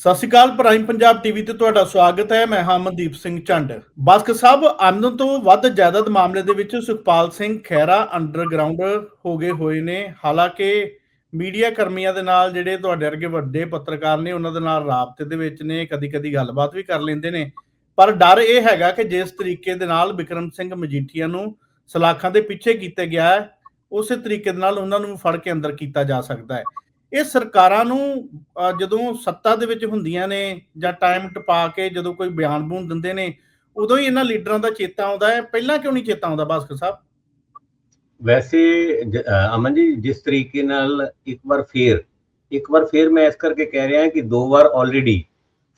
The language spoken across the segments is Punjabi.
ਸਤਿ ਸ਼੍ਰੀ ਅਕਾਲ ਪ੍ਰਾਈਮ ਪੰਜਾਬ ਟੀਵੀ ਤੇ ਤੁਹਾਡਾ ਸਵਾਗਤ ਹੈ। ਮੈਂ ਹਾਂ ਸਿੰਘ ਚੰਡ ਬਾਸਕ ਸਾਹਿਬ, ਆਮਦਨ ਤੋਂ ਵੱਧ ਜਾਇਦਾਦ ਮਾਮਲੇ ਦੇ ਵਿੱਚ ਸੁਖਪਾਲ ਸਿੰਘ ਖਹਿਰਾ ਅੰਡਰਗਰਾਉਂਡ ਹੋ ਗਏ ਹੋਏ ਨੇ। ਹਾਲਾਂਕਿ ਮੀਡੀਆ ਕਰਮੀਆਂ ਦੇ ਨਾਲ ਜਿਹੜੇ ਤੁਹਾਡੇ ਵਰਗੇ ਵੱਡੇ ਪੱਤਰਕਾਰ ਨੇ, ਉਹਨਾਂ ਦੇ ਨਾਲ ਰਾਬਤੇ ਦੇ ਵਿੱਚ ਨੇ, ਕਦੀ-ਕਦੀ ਗੱਲਬਾਤ ਵੀ ਕਰ ਲੈਂਦੇ ਨੇ। ਪਰ ਡਰ ਇਹ ਹੈਗਾ ਕਿ ਜਿਸ ਤਰੀਕੇ ਦੇ ਨਾਲ ਵਿਕਰਮ ਸਿੰਘ ਮਜੀਠੀਆ ਨੂੰ ਸਲਾਖਾਂ ਦੇ ਪਿੱਛੇ ਕੀਤੇ ਗਿਆ ਹੈ, ਉਸੇ ਤਰੀਕੇ ਦੇ ਨਾਲ ਉਹਨਾਂ ਨੂੰ ਫੜ ਕੇ ਅੰਦਰ ਕੀਤਾ ਜਾ ਸਕਦਾ ਹੈ। ਇਹ ਸਰਕਾਰਾਂ ਨੂੰ ਜਦੋਂ ਸੱਤਾ ਦੇ ਵਿੱਚ ਹੁੰਦੀਆਂ ਨੇ ਜਾਂ ਟਾਈਮ ਟਪਾ ਕੇ ਜਦੋਂ ਕੋਈ ਬਿਆਨ ਬੂਨ ਦਿੰਦੇ ਨੇ, ਉਦੋਂ ਹੀ ਇਹਨਾਂ ਲੀਡਰਾਂ ਦਾ ਚੇਤਾ ਆਉਂਦਾ ਹੈ। ਪਹਿਲਾਂ ਕਿਉਂ ਨਹੀਂ ਚੇਤਾ ਆਉਂਦਾ ਭਾਸਕਰ ਸਾਹਿਬ? ਵੈਸੇ ਅਮਨ ਜੀ, ਜਿਸ ਤਰੀਕੇ ਨਾਲ ਇੱਕ ਵਾਰ ਫੇਰ, ਇੱਕ ਵਾਰ ਫੇਰ ਮੈਂ ਇਸ ਕਰਕੇ ਕਹਿ ਰਿਹਾ ਕਿ ਦੋ ਵਾਰ ਆਲਰੇਡੀ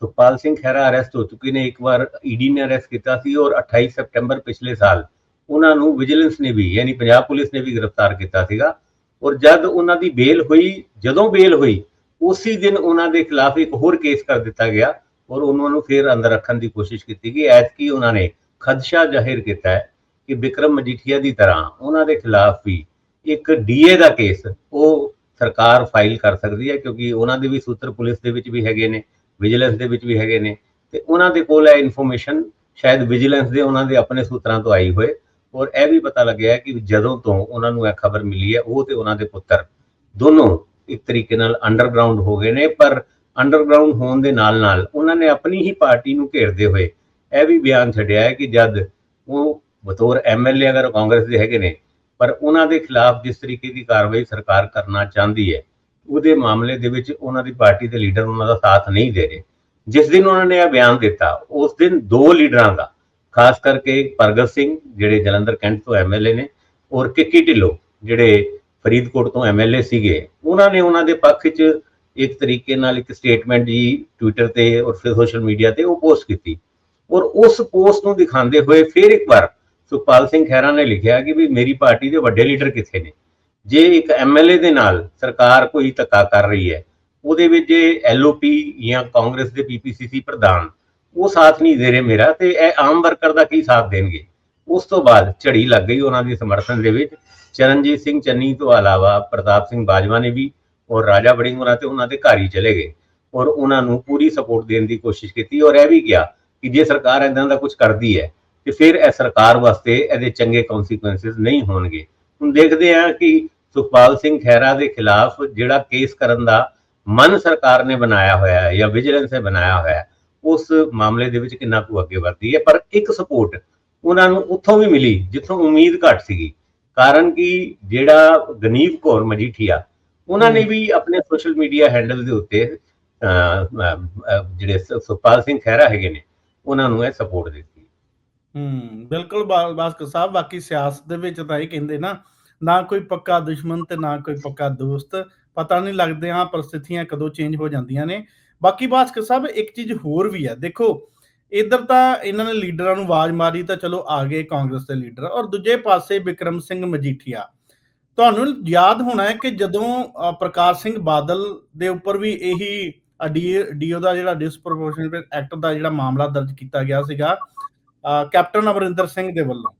ਸੁਖਪਾਲ ਸਿੰਘ ਖਹਿਰਾ ਅਰੈਸਟ ਹੋ ਚੁੱਕੇ ਨੇ, ਇੱਕ ਵਾਰ ਈਡੀ ਨੇ ਅਰੈਸਟ ਕੀਤਾ ਸੀ ਔਰ 28 ਸਤੰਬਰ ਪਿਛਲੇ ਸਾਲ ਉਹਨਾਂ ਨੂੰ ਵਿਜੀਲੈਂਸ ਨੇ ਵੀ, ਯਾਨੀ ਪੰਜਾਬ ਪੁਲਿਸ ਨੇ ਵੀ ਗ੍ਰਿਫਤਾਰ ਕੀਤਾ ਸੀਗਾ। ਔਰ ਜਦ ਉਹਨਾਂ ਦੀ ਬੇਲ ਹੋਈ, ਜਦੋਂ ਬੇਲ ਹੋਈ, ਉਸੇ ਦਿਨ ਉਹਨਾਂ ਦੇ ਖਿਲਾਫ ਇੱਕ ਹੋਰ ਕੇਸ ਕਰ ਦਿੱਤਾ ਗਿਆ ਔਰ ਉਹਨਾਂ ਨੂੰ ਫੇਰ ਅੰਦਰ ਰੱਖਣ ਦੀ ਕੋਸ਼ਿਸ਼ ਕੀਤੀ ਗਈ। ਐਤਕੀ ਉਹਨਾਂ ਨੇ ਖਦਸ਼ਾ ਜ਼ਾਹਿਰ ਕੀਤਾ ਹੈ ਕਿ ਵਿਕਰਮ ਮਜੀਠੀਆ ਦੀ ਤਰ੍ਹਾਂ ਉਹਨਾਂ ਦੇ ਖਿਲਾਫ ਵੀ ਇੱਕ ਡੀਏ ਦਾ ਕੇਸ ਉਹ ਸਰਕਾਰ ਫਾਈਲ ਕਰ ਸਕਦੀ ਹੈ ਕਿਉਂਕਿ ਉਹਨਾਂ ਦੇ ਵੀ ਸੂਤਰ ਪੁਲਿਸ ਦੇ ਵਿੱਚ ਵੀ ਹੈਗੇ ਨੇ, ਵਿਜੀਲੈਂਸ ਦੇ ਵਿੱਚ ਵੀ ਹੈਗੇ ਨੇ ਤੇ ਉਹਨਾਂ ਦੇ ਕੋਲ ਇਹ ਇਨਫੋਰਮੇਸ਼ਨ ਸ਼ਾਇਦ ਵਿਜੀਲੈਂਸ ਦੇ ਉਹਨਾਂ ਦੇ ਆਪਣੇ ਸੂਤਰਾਂ ਤੋਂ ਆਈ ਹੋਏ। ਔਰ ਇਹ ਵੀ ਪਤਾ ਲੱਗਿਆ ਕਿ ਜਦੋਂ ਤੋਂ ਉਹਨਾਂ ਨੂੰ ਇਹ ਖਬਰ ਮਿਲੀ ਹੈ, ਉਹ ਤੇ ਉਹਨਾਂ ਦੇ ਪੁੱਤਰ ਦੋਨੋਂ ਇੱਕ ਤਰੀਕੇ ਨਾਲ ਅੰਡਰਗਰਾਉਂਡ ਹੋ ਗਏ ਨੇ, ਪਰ ਅੰਡਰਗਰਾਉਂਡ ਹੋਣ ਦੇ ਨਾਲ ਨਾਲ ਉਹਨਾਂ ਨੇ ਆਪਣੀ ਹੀ ਪਾਰਟੀ ਨੂੰ ਘੇਰਦੇ ਹੋਏ ਇਹ ਵੀ ਬਿਆਨ ਛੱਡਿਆ ਹੈ ਕਿ ਜਦ ਉਹ ਬਤੌਰ ਐਮਐਲਏ ਅਗਰ ਕਾਂਗਰਸ ਦੇ ਹੈਗੇ ਨੇ, ਪਰ ਉਹਨਾਂ ਦੇ ਖਿਲਾਫ ਜਿਸ ਤਰੀਕੇ ਦੀ ਕਾਰਵਾਈ ਸਰਕਾਰ ਕਰਨਾ ਚਾਹੁੰਦੀ ਹੈ, ਉਹਦੇ ਮਾਮਲੇ ਦੇ ਵਿੱਚ ਉਹਨਾਂ ਦੀ ਪਾਰਟੀ ਦੇ ਲੀਡਰ ਉਹਨਾਂ ਦਾ ਸਾਥ ਨਹੀਂ ਦੇ ਰਹੇ। ਜਿਸ ਦਿਨ ਉਹਨਾਂ ਨੇ ਇਹ ਬਿਆਨ ਦਿੱਤਾ, ਉਸ ਦਿਨ ਦੋ ਲੀਡਰਾਂ ਦਾ ਖਾਸ ਕਰਕੇ ਪ੍ਰਗਟ ਸਿੰਘ, ਜਿਹੜੇ ਜਲੰਧਰ ਕੈਂਟ ਤੋਂ ਐਮਐਲਏ ਨੇ ਔਰ ਕਿੱਕੀ ਢਿੱਲੋਂ, ਜਿਹੜੇ ਫਰੀਦਕੋਟ ਤੋਂ ਐਮਐਲਏ ਸੀਗੇ, ਉਹਨਾਂ ਨੇ ਉਹਨਾਂ ਦੇ ਪੱਖ 'ਚ ਇੱਕ ਤਰੀਕੇ ਨਾਲ ਇੱਕ ਸਟੇਟਮੈਂਟ ਜੀ ਟਵਿੱਟਰ ਤੇ ਔਰ ਫਿਰ ਸੋਸ਼ਲ ਮੀਡੀਆ ਤੇ ਉਹ ਪੋਸਟ ਕੀਤੀ। ਔਰ ਉਸ ਪੋਸਟ ਨੂੰ ਦਿਖਾਉਂਦੇ ਹੋਏ ਫਿਰ ਇੱਕ ਵਾਰ ਸੁਖਪਾਲ ਸਿੰਘ ਖਹਿਰਾ ਨੇ ਲਿਖਿਆ ਕਿ ਵੀ ਮੇਰੀ ਪਾਰਟੀ ਦੇ ਵੱਡੇ ਲੀਡਰ ਕਿੱਥੇ ਨੇ? ਜੇ ਇੱਕ ਐਮਐਲਏ ਦੇ ਨਾਲ ਸਰਕਾਰ ਕੋਈ ਧੱਕਾ ਕਰ ਰਹੀ ਹੈ, ਉਹਦੇ ਵਿੱਚ ਜੇ ਐਲਓਪੀ ਜਾਂ ਕਾਂਗਰਸ ਦੇ ਪੀਪੀਸੀਸੀ ਪ੍ਰਧਾਨ ਉਹ ਸਾਥ ਨਹੀਂ ਦੇ ਰਹੇ ਮੇਰਾ ਤੇ ਇਹ ਆਮ ਵਰਕਰ ਦਾ ਕੀ ਸਾਥ ਦੇਣਗੇ? ਉਸ ਤੋਂ ਬਾਅਦ ਝੜੀ ਲੱਗ ਗਈ ਉਹਨਾਂ ਦੀ ਸਮਰਥਨ ਦੇ ਵਿੱਚ। ਚਰਨਜੀਤ ਸਿੰਘ ਚੰਨੀ ਤੋਂ ਇਲਾਵਾ ਪ੍ਰਤਾਪ ਸਿੰਘ ਬਾਜਵਾ ਨੇ ਵੀ ਔਰ ਰਾਜਾ ਵੜਿੰਗ ਉਹਨਾਂ ਤੇ ਉਹਨਾਂ ਦੇ ਘਰ ਹੀ ਚਲੇ ਗਏ ਔਰ ਉਹਨਾਂ ਨੂੰ ਪੂਰੀ ਸਪੋਰਟ ਦੇਣ ਦੀ ਕੋਸ਼ਿਸ਼ ਕੀਤੀ ਔਰ ਇਹ ਵੀ ਕਿਹਾ ਕਿ ਜੇ ਸਰਕਾਰ ਇਦਾਂ ਦਾ ਕੁਝ ਕਰਦੀ ਹੈ ਤੇ ਫਿਰ ਇਹ ਸਰਕਾਰ ਵਾਸਤੇ ਇਹਦੇ ਚੰਗੇ ਕਨਸੀਕੁਐਂਸਸ ਨਹੀਂ ਹੋਣਗੇ। ਹੁਣ ਦੇਖਦੇ ਹਾਂ ਕਿ ਸੁਖਪਾਲ ਸਿੰਘ ਖਹਿਰਾ ਦੇ ਖਿਲਾਫ ਜਿਹੜਾ ਕੇਸ ਕਰਨ ਦਾ ਮਨ ਸਰਕਾਰ ਨੇ ਬਣਾਇਆ ਹੋਇਆ ਹੈ ਜਾਂ ਵਿਜੀਲੈਂਸ ਨੇ ਬਣਾਇਆ ਹੋਇਆ ਹੈ ਉਸ ਮਾਮਲੇ ਦੇ ਵਿੱਚ ਕਿੰਨਾ ਕੁ ਅੱਗੇ ਵਧਦੀ ਹੈ। ਪਰ ਇੱਕ ਸਪੋਰਟ ਉਹਨਾਂ ਨੂੰ ਉੱਥੋਂ ਵੀ ਮਿਲੀ ਜਿੱਥੋਂ ਉਮੀਦ ਘੱਟ ਸੀਗੀ। ਕਾਰਨ ਕਿ ਜਿਹੜਾ ਗਨੀਵ ਕੌਰ ਮਜੀਠੀਆ ਉਹਨਾਂ ਨੇ ਵੀ ਆਪਣੇ ਸੋਸ਼ਲ ਮੀਡੀਆ ਹੈਂਡਲ ਦੇ ਉੱਤੇ ਜਿਹੜੇ ਸ- ਸੁਖਪਾਲ ਸਿੰਘ ਖਹਿਰਾ ਹੈਗੇ ਨੇ ਉਹਨਾਂ ਨੂੰ ਇਹ ਸਪੋਰਟ ਦਿੱਤੀ। ਹੂੰ ਬਿਲਕੁਲ ਬਾ- ਭਾਸਕਰ ਸਾਹਿਬ ਬਾਕੀ ਸਿਆਸਤ ਦੇ ਵਿੱਚ ਤਾਂ ਇਹ ਕਹਿੰਦੇ ਨਾ ਨਾ ਕੋਈ ਪੱਕਾ ਦੁਸ਼ਮਣ ਤੇ ਨਾ ਕੋਈ ਪੱਕਾ ਦੋਸਤ ਪਤਾ ਨਹੀਂ ਲੱਗਦੇ ਹਾਂ ਪਰਿਸਥਿਤੀਆਂ ਕਦੋਂ ਚੇਂਜ ਹੋ ਜਾਂਦੀਆਂ ਨੇ। ਬਾਕੀ ਭਾਸਕਰ ਸਾਹਿਬ, ਇੱਕ ਚੀਜ਼ ਹੋਰ ਵੀ ਹੈ ਦੇਖੋ, ਇਧਰ ਤਾਂ ਇਹਨਾਂ ਨੇ ਲੀਡਰਾਂ ਨੂੰ ਆਵਾਜ਼ ਮਾਰੀ ਤਾਂ ਚਲੋ ਆ ਗਏ ਕਾਂਗਰਸ ਦੇ ਲੀਡਰ। ਔਰ ਦੂਜੇ ਪਾਸੇ ਵਿਕਰਮ ਸਿੰਘ ਮਜੀਠੀਆ। ਤੁਹਾਨੂੰ ਯਾਦ ਹੋਣਾ ਹੈ ਕਿ ਜਦੋਂ ਪ੍ਰਕਾਸ਼ ਸਿੰਘ ਬਾਦਲ ਦੇ ਉੱਪਰ ਵੀ ਇਹੀ ਡੀਓ ਦਾ ਜਿਹੜਾ ਡਿਸਪ੍ਰੋਪੋਰਸ਼ਨੇਟ ਐਕਟ ਦਾ ਜਿਹੜਾ ਮਾਮਲਾ ਦਰਜ ਕੀਤਾ ਗਿਆ ਸੀਗਾ ਕੈਪਟਨ ਅਮਰਿੰਦਰ ਸਿੰਘ ਦੇ ਵੱਲੋਂ।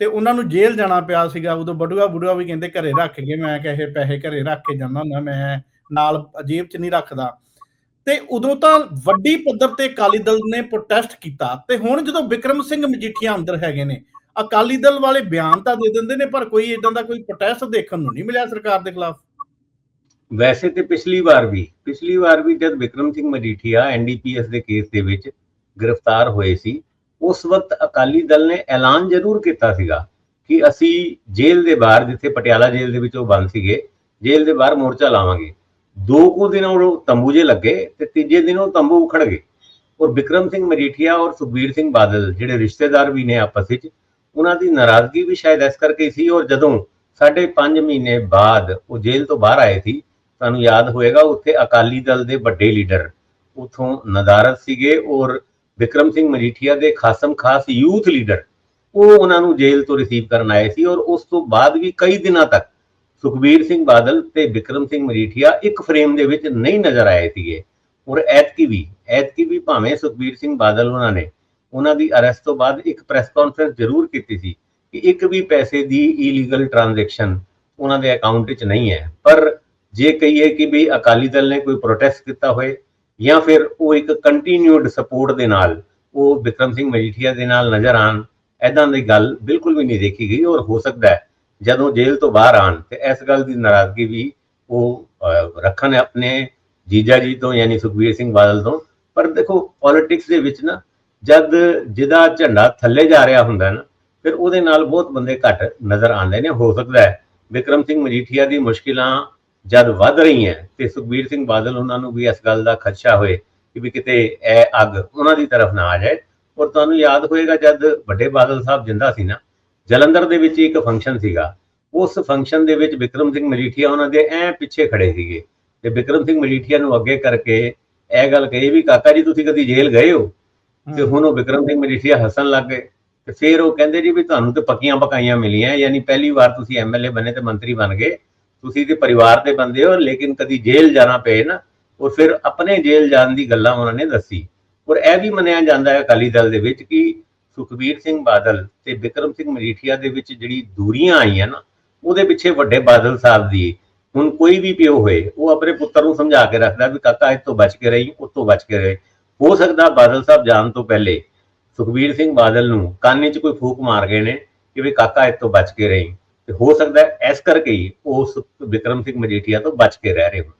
ਤੇ ਉਹਨਾਂ ਨੂੰ ਜੇਲ੍ਹ ਜਾਣਾ ਪਿਆ ਸੀਗਾ। ਉਦੋਂ ਬੜੂਆ ਬੁੜੂਆ ਵੀ ਕਹਿੰਦੇ ਘਰੇ ਰੱਖ ਗਏ ਮੈਂ ਕਹੇ ਪੈਸੇ ਘਰੇ ਰੱਖ ਕੇ ਜਾਂਦਾ ਹੁੰਦਾ, ਮੈਂ ਨਾਲ ਜੇਬ 'ਚ ਨਹੀਂ ਰੱਖਦਾ। ਤੇ ਉਦੋਂ ਤਾਂ ਵੱਡੀ ਪੱਧਰ ਤੇ ਅਕਾਲੀ ਦਲ ਨੇ ਪ੍ਰੋਟੈਸਟ ਕੀਤਾ ਤੇ ਹੁਣ ਜਦੋਂ ਵਿਕਰਮ ਸਿੰਘ ਮਜੀਠੀਆ ਅੰਦਰ ਹੈਗੇ ਨੇ, ਅਕਾਲੀ ਦਲ ਵਾਲੇ ਬਿਆਨ ਤਾਂ ਦੇ ਦਿੰਦੇ ਨੇ, ਪਰ ਕੋਈ ਇਦਾਂ ਦਾ ਕੋਈ ਪ੍ਰੋਟੈਸਟ ਦੇਖਣ ਨੂੰ ਨਹੀਂ ਮਿਲਿਆ ਸਰਕਾਰ ਦੇ ਖਿਲਾਫ। ਵੈਸੇ ਤੇ ਪਿਛਲੀ ਵਾਰ ਵੀ, ਪਿਛਲੀ ਵਾਰ ਵੀ ਜਦ ਵਿਕਰਮ ਸਿੰਘ ਮਜੀਠੀਆ ਐਨਡੀਪੀਐਸ ਦੇ ਕੇਸ ਦੇ ਵਿੱਚ ਗ੍ਰਿਫਤਾਰ ਹੋਏ ਸੀ, ਉਸ ਵਕਤ ਅਕਾਲੀ ਦਲ ਨੇ ਐਲਾਨ ਜ਼ਰੂਰ ਕੀਤਾ ਸੀਗਾ ਕਿ ਅਸੀਂ ਜੇਲ੍ਹ ਦੇ ਬਾਹਰ, ਜਿੱਥੇ ਪਟਿਆਲਾ ਜੇਲ੍ਹ ਦੇ ਵਿੱਚ ਉਹ ਬੰਦ ਸੀਗੇ, ਜੇਲ੍ਹ ਦੇ ਬਾਹਰ ਮੋਰਚਾ ਲਾਵਾਂਗੇ। ਦੋ ਕੁ ਦਿਨ ਉਹ ਤੰਬੂ ਜੇ ਤੇ ਤੀਜੇ ਦਿਨ ਉਹ ਤੰਬੂ ਉਖੜ ਗਏ। ਔਰ ਵਿਕਰਮ ਸਿੰਘ ਮਜੀਠੀਆ ਔਰ ਸੁਖਬੀਰ ਸਿੰਘ ਬਾਦਲ ਜਿਹੜੇ ਰਿਸ਼ਤੇਦਾਰ ਵੀ ਨੇ ਆਪਸ ਵਿੱਚ, ਉਹਨਾਂ ਦੀ ਨਾਰਾਜ਼ਗੀ ਵੀ ਸ਼ਾਇਦ ਇਸ ਕਰਕੇ ਸੀ ਔਰ ਜਦੋਂ ਸਾਢੇ 5 ਮਹੀਨੇ ਬਾਅਦ ਉਹ ਜੇਲ੍ਹ ਤੋਂ ਬਾਹਰ ਆਏ ਸੀ, ਤੁਹਾਨੂੰ ਯਾਦ ਹੋਏਗਾ ਉੱਥੇ ਅਕਾਲੀ ਦਲ ਦੇ ਵੱਡੇ ਲੀਡਰ ਉਥੋਂ ਨਦਾਰਤ ਸੀਗੇ ਔਰ ਵਿਕਰਮ ਸਿੰਘ ਮਜੀਠੀਆ ਦੇ ਖਾਸਮ ਖਾਸ ਯੂਥ ਲੀਡਰ, ਉਹ ਉਹਨਾਂ ਨੂੰ ਜੇਲ੍ਹ ਤੋਂ ਰਿਸੀਵ ਕਰਨ ਆਏ ਸੀ ਔਰ ਉਸ ਤੋਂ ਬਾਅਦ ਵੀ ਕਈ ਦਿਨਾਂ ਤੱਕ ਸੁਖਬੀਰ ਸਿੰਘ ਬਾਦਲ ਤੇ ਵਿਕਰਮ ਸਿੰਘ ਮਜੀਠੀਆ ਇੱਕ ਫਰੇਮ ਦੇ ਵਿੱਚ ਨਹੀਂ ਨਜ਼ਰ ਆਏ ਸੀਗੇ। ਔਰ ਐਤਕੀ ਵੀ ਐਤਕੀ ਵੀ ਭਾਵੇਂ ਸੁਖਬੀਰ ਸਿੰਘ ਬਾਦਲ ਉਹਨਾਂ ਨੇ, ਉਹਨਾਂ ਦੀ ਅਰੈਸਟ ਤੋਂ ਬਾਅਦ ਇੱਕ ਪ੍ਰੈਸ ਕਾਨਫਰੰਸ ਜ਼ਰੂਰ ਕੀਤੀ ਸੀ ਕਿ ਇੱਕ ਵੀ ਪੈਸੇ ਦੀ ਇਲੀਗਲ ਟ੍ਰਾਂਜੈਕਸ਼ਨ ਉਹਨਾਂ ਦੇ ਅਕਾਊਂਟ ਵਿੱਚ ਨਹੀਂ ਹੈ। ਪਰ ਜੇ ਕਹੀਏ ਕਿ ਵੀ ਅਕਾਲੀ ਦਲ ਨੇ ਕੋਈ ਪ੍ਰੋਟੈਸਟ ਕੀਤਾ ਹੋਏ ਜਾਂ ਫਿਰ ਉਹ ਇੱਕ ਕੰਟੀਨਿਊਡ ਸਪੋਰਟ ਦੇ ਨਾਲ ਉਹ ਵਿਕਰਮ ਸਿੰਘ ਮਜੀਠੀਆ ਦੇ ਨਾਲ ਨਜ਼ਰ ਆਣ ਐਦਾਂ ਦੀ ਗੱਲ ਬਿਲਕੁਲ ਵੀ ਨਹੀਂ ਦੇਖੀ ਗਈ। ਔਰ ਹੋ ਸਕਦਾ ਹੈ ਜਦੋਂ ਜੇਲ੍ਹ ਤੋਂ ਬਾਹਰ ਆਣ ਤੇ ਇਸ ਗੱਲ ਦੀ ਨਾਰਾਜ਼ਗੀ ਵੀ ਉਹ ਰੱਖਣ ਆਪਣੇ ਜੀਜਾ ਜੀ ਤੋਂ ਯਾਨੀ ਸੁਖਬੀਰ ਸਿੰਘ ਬਾਦਲ ਤੋਂ। ਪਰ ਦੇਖੋ ਪੋਲਿਟਿਕਸ ਦੇ ਵਿੱਚ ਨਾ ਜਦ ਜਿਹਦਾ ਝੰਡਾ ਥੱਲੇ ਜਾ ਰਿਹਾ ਹੁੰਦਾ ਨਾ, ਫਿਰ ਉਹਦੇ ਨਾਲ ਬਹੁਤ ਬੰਦੇ ਘੱਟ ਨਜ਼ਰ ਆਉਂਦੇ ਨੇ, ਹੋ ਸਕਦਾ ਹੈ ਵਿਕਰਮ ਸਿੰਘ ਮਜੀਠੀਆ ਦੀ ਮੁਸ਼ਕਿਲਾਂ ਜਦ ਵੱਧ ਰਹੀਆਂ ਤੇ ਸੁਖਬੀਰ ਸਿੰਘ ਬਾਦਲ ਉਹਨਾਂ ਨੂੰ ਵੀ ਇਸ ਗੱਲ ਦਾ ਖਦਸ਼ਾ ਹੋਏ ਕਿ ਵੀ ਕਿਤੇ ਇਹ ਅੱਗ ਉਹਨਾਂ ਦੀ ਤਰਫ ਨਾ ਆ ਜਾਏ। ਔਰ ਤੁਹਾਨੂੰ ਯਾਦ ਹੋਏਗਾ ਜਦ ਵੱਡੇ ਬਾਦਲ ਸਾਹਿਬ ਜਿੰਦਾ ਸੀ ਨਾ ਜਲੰਧਰ ਦੇ ਵਿੱਚ ਇੱਕ ਫੰਕਸ਼ਨ ਸੀਗਾ। ਉਸ ਫੰਕਸ਼ਨ ਦੇ ਵਿੱਚ ਵਿਕਰਮ ਸਿੰਘ ਮਜੀਠੀਆ ਉਹਨਾਂ ਦੇ ਐ ਪਿੱਛੇ ਖੜੇ ਸੀਗੇ। ਤੇ ਵਿਕਰਮ ਸਿੰਘ ਮਜੀਠੀਆ ਨੂੰ ਅੱਗੇ ਕਰਕੇ ਇਹ ਗੱਲ ਕਹੀ ਵੀ ਕਾਕਾ ਜੀ ਤੁਸੀਂ ਕਦੀ ਜੇਲ੍ਹ ਗਏ ਹੋ? ਤੇ ਹੁਣ ਉਹ ਵਿਕਰਮ ਸਿੰਘ ਮਜੀਠੀਆ ਹੱਸਣ ਲੱਗ ਗਏ। ਤੇ ਫਿਰ ਉਹ ਕਹਿੰਦੇ ਜੀ ਵੀ ਤੁਹਾਨੂੰ ਤੇ ਪੱਕੀਆਂ ਪਕਾਈਆਂ ਮਿਲੀਆਂ ਯਾਨੀ ਪਹਿਲੀ ਵਾਰ ਤੁਸੀਂ ਐਮਐਲਏ ਬਣੇ ਤੇ ਮੰਤਰੀ ਬਣ ਗਏ। ਤੁਸੀਂ ਤੇ ਪਰਿਵਾਰ ਦੇ ਬੰਦੇ ਹੋ ਲੇਕਿਨ ਕਦੀ ਜੇਲ੍ਹ ਜਾਣਾ ਪਏ ਨਾ। ਔਰ ਫਿਰ ਆਪਣੇ ਜੇਲ੍ਹ ਜਾਣ ਦੀ ਗੱਲਾਂ ਉਹਨਾਂ ਨੇ ਦੱਸੀ। ਔਰ ਇਹ ਵੀ ਮੰਨਿਆ ਜਾਂਦਾ ਹੈ ਅਕਾਲੀ ਦਲ ਦੇ ਵਿੱਚ ਕਿ ਸੁਖਬੀਰ ਸਿੰਘ ਬਾਦਲ ਤੇ ਵਿਕਰਮ ਸਿੰਘ ਮਜੀਠੀਆ ਦੇ ਵਿੱਚ ਜਿਹੜੀ ਦੂਰੀਆਂ ਆਈਆਂ ਨਾ, ਉਹਦੇ ਪਿੱਛੇ ਵੱਡੇ ਬਾਦਲ ਸਾਹਿਬ ਦੀ ਹੁਣ ਕੋਈ ਵੀ ਪਿਓ ਹੋਏ, ਉਹ ਆਪਣੇ ਪੁੱਤਰ ਨੂੰ ਸਮਝਾ ਕੇ ਰੱਖਦਾ ਵੀ ਕਾਕਾ ਇਸ ਤੋਂ ਬਚ ਕੇ ਰਹੀ ਉਸ ਤੋਂ ਬਚ ਕੇ ਰਹੇ। ਹੋ ਸਕਦਾ ਬਾਦਲ ਸਾਹਿਬ ਜਾਣ ਤੋਂ ਪਹਿਲੇ ਸੁਖਬੀਰ ਸਿੰਘ ਬਾਦਲ ਨੂੰ ਕੰਨ 'ਚ ਕੋਈ ਫੂਕ ਮਾਰ ਗਏ ਨੇ ਕਿ ਵੀ ਕਾਕਾ ਇਸ ਤੋਂ ਬਚ ਕੇ ਰਹੀ। ਤੇ ਹੋ ਸਕਦਾ ਹੈ ਇਸ ਕਰਕੇ ਹੀ ਉਸ ਵਿਕਰਮ ਸਿੰਘ ਮਜੀਠੀਆ ਤੋਂ ਬਚ ਕੇ ਰਹਿ ਰਹੇ ਹੋ